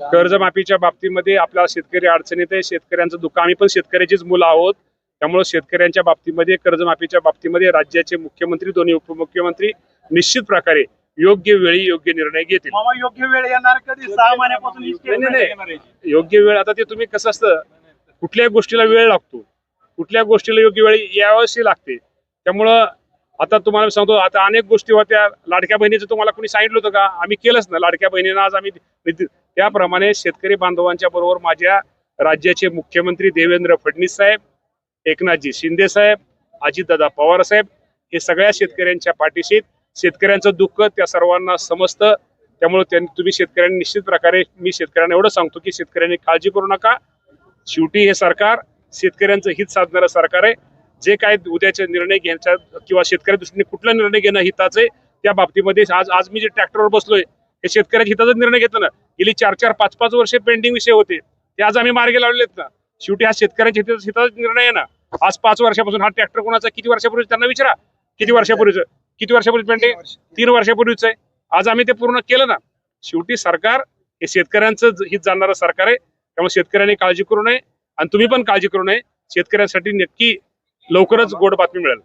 कर्जमाफीच्या बाबतीमध्ये आपल्याला शेतकरी अडचणीत आहे. शेतकऱ्यांचं दुःख. आम्ही पण शेतकऱ्याचीच मुलं आहोत. त्यामुळे शेतकऱ्यांच्या बाबतीमध्ये कर्जमाफीच्या बाबतीमध्ये राज्याचे मुख्यमंत्री दोन्ही उपमुख्यमंत्री निश्चित प्रकारे योग्य वेळी योग्य निर्णय घेतील. मामा योग्य वेळ येणार कधी? सहा महिन्यापासून. योग्य वेळ आता ते तुम्ही कसं असतं? कुठल्याही गोष्टीला वेळ लागतो. कुठल्या गोष्टीला योग्य वेळ यावेळेस लागते. त्यामुळं आता तुम्हाला मी सांगतो आता अनेक गोष्टी होत्या. लाडक्या बहिणीचं तुम्हाला कोणी सांगितलं होतं का? आम्ही केलंच ना. लाडक्या बहिणींना आज आम्ही त्याप्रमाणे शेतकरी बांधवांच्या बरोबर माझ्या राज्याचे मुख्यमंत्री देवेंद्र फडणवीस साहेब एकनाथजी शिंदे साहेब अजितदादा पवार साहेब हे सगळ्या शेतकऱ्यांच्या पाठीशी शेतकऱ्यांचं दुःख त्या सर्वांना समजतं. त्यामुळे त्यांनी तुम्ही शेतकऱ्यांनी निश्चित प्रकारे मी शेतकऱ्यांना एवढं सांगतो की शेतकऱ्यांनी काळजी करू नका. शेवटी हे सरकार शेतकऱ्यांचं हित साधणारं सरकार आहे. जे काय उद्याचे निर्णय घ्यायचा किंवा शेतकऱ्या दृष्टीने कुठला निर्णय घेणं हिताचं आहे त्या बाबतीमध्ये आज आज मी जे ट्रॅक्टरवर बसलोय हे शेतकऱ्याच्या हिताचा निर्णय घेतला ना. गेली चार चार पाच पाच वर्षे पेंडिंग विषय होते. ते आज आम्ही मार्गे लावलेत ना. शेवटी हा शेतकऱ्यांच्या हिताचा हिताचा निर्णय आहे ना. आज पाच वर्षापासून हा ट्रॅक्टर कोणाचा किती वर्षापूर्वी त्यांना विचारा. किती वर्षापूर्वीच? किती वर्षापूर्वी पेंडिंग तीन वर्षापूर्वीच आहे. आज आम्ही ते पूर्ण केलं ना. शेवटी सरकार हे शेतकऱ्यांचं हित जाणणारं सरकार आहे. त्यामुळे शेतकऱ्यांनी काळजी करू नये. आणि तुम्ही पण काळजी करू नये. शेतकऱ्यांसाठी नक्की लवकरच गोड बातमी मिळेल.